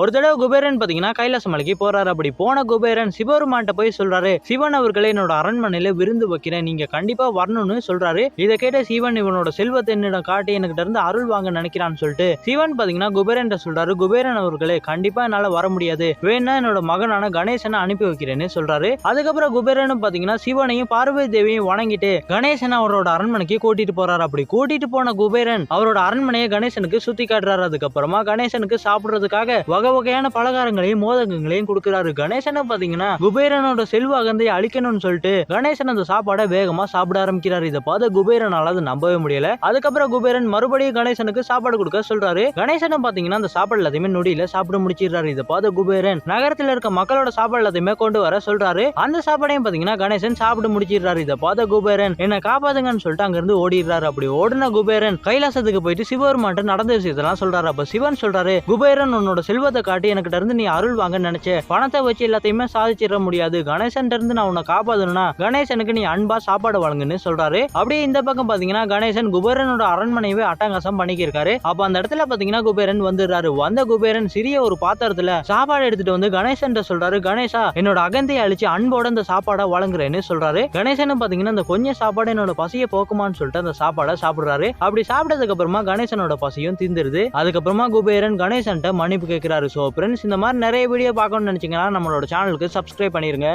ஒரு தடவை குபேரன் பார்த்தீங்கன்னா கைலாச மலைக்கு போறாரு. அப்படி போன குபேரன் சிவபெருமான்ட்ட போய் சொல்றாரு சிவன் அவர்களை என்னோட அரண்மனையில விருந்து வைக்கிறேன். நீங்க கண்டிப்பா வரணும்னு சொல்றாரு. இதை கேட்ட சிவன் இவனோட செல்வத்தை என்னிடம் காட்டி எனக்கு இருந்து அருள் வாங்க நினைக்கிறான்னு சொல்லிட்டு சிவன் பாத்தீங்கன்னா குபேரன் சொல்றாரு குபேரன் அவர்களே கண்டிப்பா என்னால வர முடியாது. வேணா என்னோட மகனான கணேசனை அனுப்பி வைக்கிறேன்னு சொல்றாரு. அதுக்கப்புறம் குபேரனும் பாத்தீங்கன்னா சிவனையும் பார்வதி தேவியும் வணங்கிட்டு கணேசன் அவரோட அரண்மனைக்கு கூட்டிட்டு போறாரு. அப்படி கூட்டிட்டு போன குபேரன் அவரோட அரண்மனையை கணேசனுக்கு சுத்தி காட்டுறாரு. அதுக்கப்புறமா கணேசனுக்கு சாப்பிடுறதுக்காக வகை வகையான பலகாரங்களையும் மோதகங்களையும் கொடுக்கிறாரு. கணேசனை பாத்தீங்கன்னா குபேரனோட செல்வ அழிக்கணும்னு சொல்லிட்டு கணேசன் அந்த சாப்பாடை வேகமா சாப்பிட ஆரம்பிக்கிறாரு. இதை பார்த்து குபேரனால அது நம்பவே முடியல. அதுக்கப்புறம் குபேரன் மறுபடியும் கணேசனுக்கு சாப்பாடு கொடுக்க சொல்றாரு. கணேசனும் பாத்தீங்கன்னா அந்த சாப்பாடு எல்லாத்தையுமே நொடியில சாப்பிட முடிச்சிடுறாரு. இதை பார்த்து குபேரன் நகரத்துல இருக்க மக்களோட சாப்பாடு எல்லாத்தையுமே கொண்டு வர சொல்றாரு. அந்த சாப்பாடையும் பாத்தீங்கன்னா கணேசன் சாப்பிட்டு முடிச்சிடுறாரு. இதை பார்த்த குபேரன் என்ன காப்பாதுங்கன்னு சொல்லிட்டு அங்கிருந்து ஓடிடுறாரு. அப்படி ஓடின குபேரன் கைலாசத்துக்கு போயிட்டு சிவபெருமான் நடந்த விஷயத்தெல்லாம் சொல்றாரு. அப்ப சிவன் சொல்றாரு குபேரன் உன்னோட செல்வத்தை காட்டி எனக்கு இருந்து நீ அருள் வாங்க நினைச்ச. பணத்தை வச்சு எல்லாத்தையுமே சாதிச்சிட முடியாது. கணேசன் இருந்து நான் உன்னை காப்பாத்தணும்னா கணேசனுக்கு நீ அன்பா சாப்பாடு வழங்குன்னு சொல்றாரு. அப்படியே இந்த பக்கம் பாத்தீங்கன்னா கணேசன் குபேரனோட அரண்மனையவே அட்டகாசம் பண்ணிக்கிருக்காரு. அப்ப அந்த இடத்துல பாத்தீங்கன்னா குபேரன் வந்துடுறாரு. வந்த குபேரன் சிறிய ஒரு பாத்திரத்துல சாப்பாடு எடுத்துட்டு வந்து கணேசன் சொல்றாரு. கணேசா என்னோட அகந்தையை அழிச்சு அன்போட அந்த சாப்பாடை வழங்குறேன்னு சொல்றாரு. கணேசனும் பாத்தீங்கன்னா அந்த கொஞ்சம் சாப்பாடு என்னோட பசியை போக்குமான்னு சொல்லிட்டு அந்த சாப்பாடை சாப்பிடுறாரு. அப்படி சாப்பிட்டதுக்கு அப்புறமா கணேசனோட பசியும் தீந்துருது. அதுக்கப்புறமா குபேரன் கணேசன்ட்ட மன்னிப்பு கேட்கிறாரு சோ ஃப்ரெண்ட்ஸ் இந்த மாதிரி நிறைய வீடியோ பார்க்கணும்னு நினைச்சீங்கன்னா நம்மளோட சேனலுக்கு சப்ஸ்கிரைப் பண்ணிருங்க.